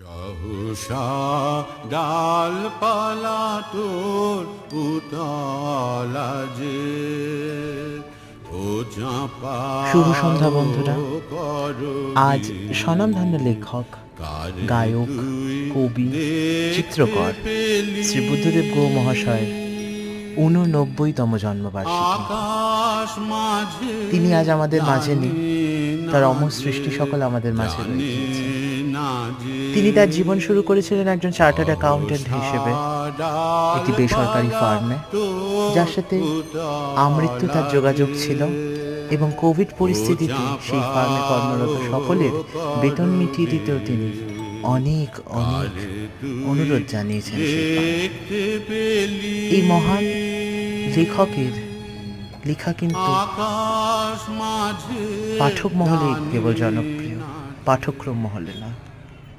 সহসা ডালপালা তোর উতলা যে। শুভ সন্ধ্যা বন্ধুরা। আজ স্বনামধন্য লেখক গায়ক কবি চিত্রকর শ্রী বুদ্ধদেব গো মহাশয়ের ঊননব্বইতম জন্মবার্ষিকী। তিনি আজ আমাদের মাঝে নেই। তার অমর সৃষ্টি সকল আমাদের মাঝে রয়ে গিয়েছে। না যে তিনি তার জীবন শুরু করেছিলেন একজন চার্টার্ড অ্যাকাউন্টেন্ট হিসেবে, একটি বেসরকারি ফার্মে, যার সাথে আমৃত্যু তার যোগাযোগ ছিল এবং কোভিড পরিস্থিতিতে সেই ফার্মে কর্মরত সকলের বেতন মিটিয়ে দিতেও তিনি অনেক অনেক অনুরোধ জানিয়েছেন এই মহান লেখকের লেখা কিন্তু পাঠক মহলে কেবল জনপ্রিয়। পাঠক্রম মহলে না।